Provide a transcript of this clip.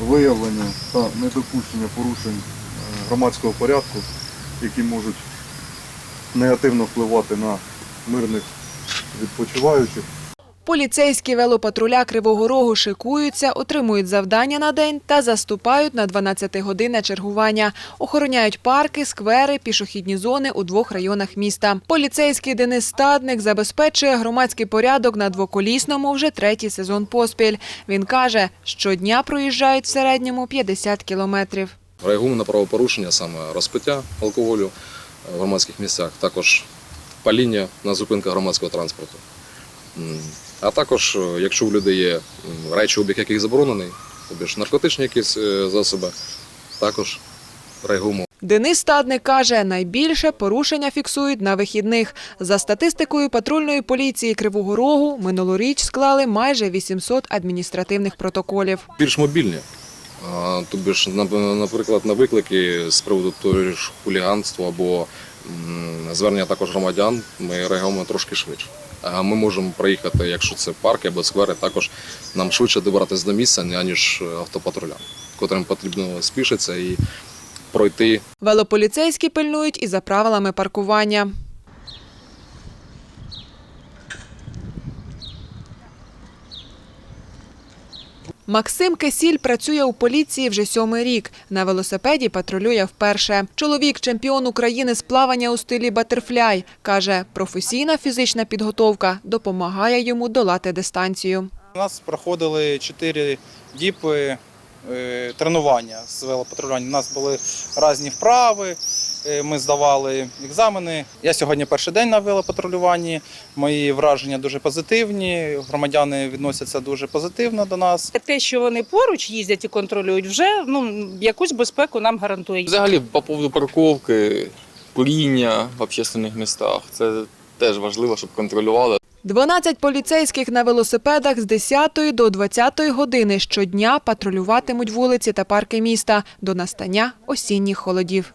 виявлення та недопущення порушень е, громадського порядку, які можуть негативно впливати на мирних відпочиваючих. Поліцейські велопатруля Кривого Рогу шикуються, отримують завдання на день та заступають на 12-годинне чергування. Охороняють парки, сквери, пішохідні зони у двох районах міста. Поліцейський Денис Стадник забезпечує громадський порядок на двоколісному вже третій сезон поспіль. Він каже, щодня проїжджають в середньому 50 кілометрів. Реагуємо на правопорушення, саме розпиття алкоголю в громадських місцях, також паління на зупинках громадського транспорту. А також, е, якщо у людей є речі, обіг яких заборонений, тобі ж наркотичні якісь е, засоби, також реагуємо. Денис Стадник каже, найбільше порушення фіксують на вихідних. За статистикою патрульної поліції Кривого Рогу минулоріч склали майже 800 адміністративних протоколів. Більш мобільні. Тобі ж, на- наприклад, на виклики з приводу того ж хуліганства або звернення також громадян, ми реагуємо трошки швидше. Ми можемо проїхати, якщо це парки або сквери, також нам швидше добиратись до місця, аніж автопатрулям, котрим потрібно спішитися і пройти Велополіцейські пильнують і за правилами паркування. Максим Кесіль працює у поліції вже сьомий рік. На велосипеді патрулює вперше. Чоловік чемпіон України з плавання у стилі батерфляй. Каже, професійна фізична підготовка допомагає йому долати дистанцію. У нас проходили чотири діпи е, тренування з велопатрулювання. У нас були різні вправи, ми здавали екзамени. Я сьогодні перший день на велопатрулюванні. Мої враження дуже позитивні. Громадяни відносяться дуже позитивно до нас. Те, що вони поруч їздять і контролюють, вже ну якусь безпеку нам гарантує. Взагалі, по поводу парковки, куріння в общественних містах, це теж важливо, щоб контролювали. 12 поліцейських на велосипедах з 10 до 20 години щодня патрулюватимуть вулиці та парки міста до настання осінніх холодів.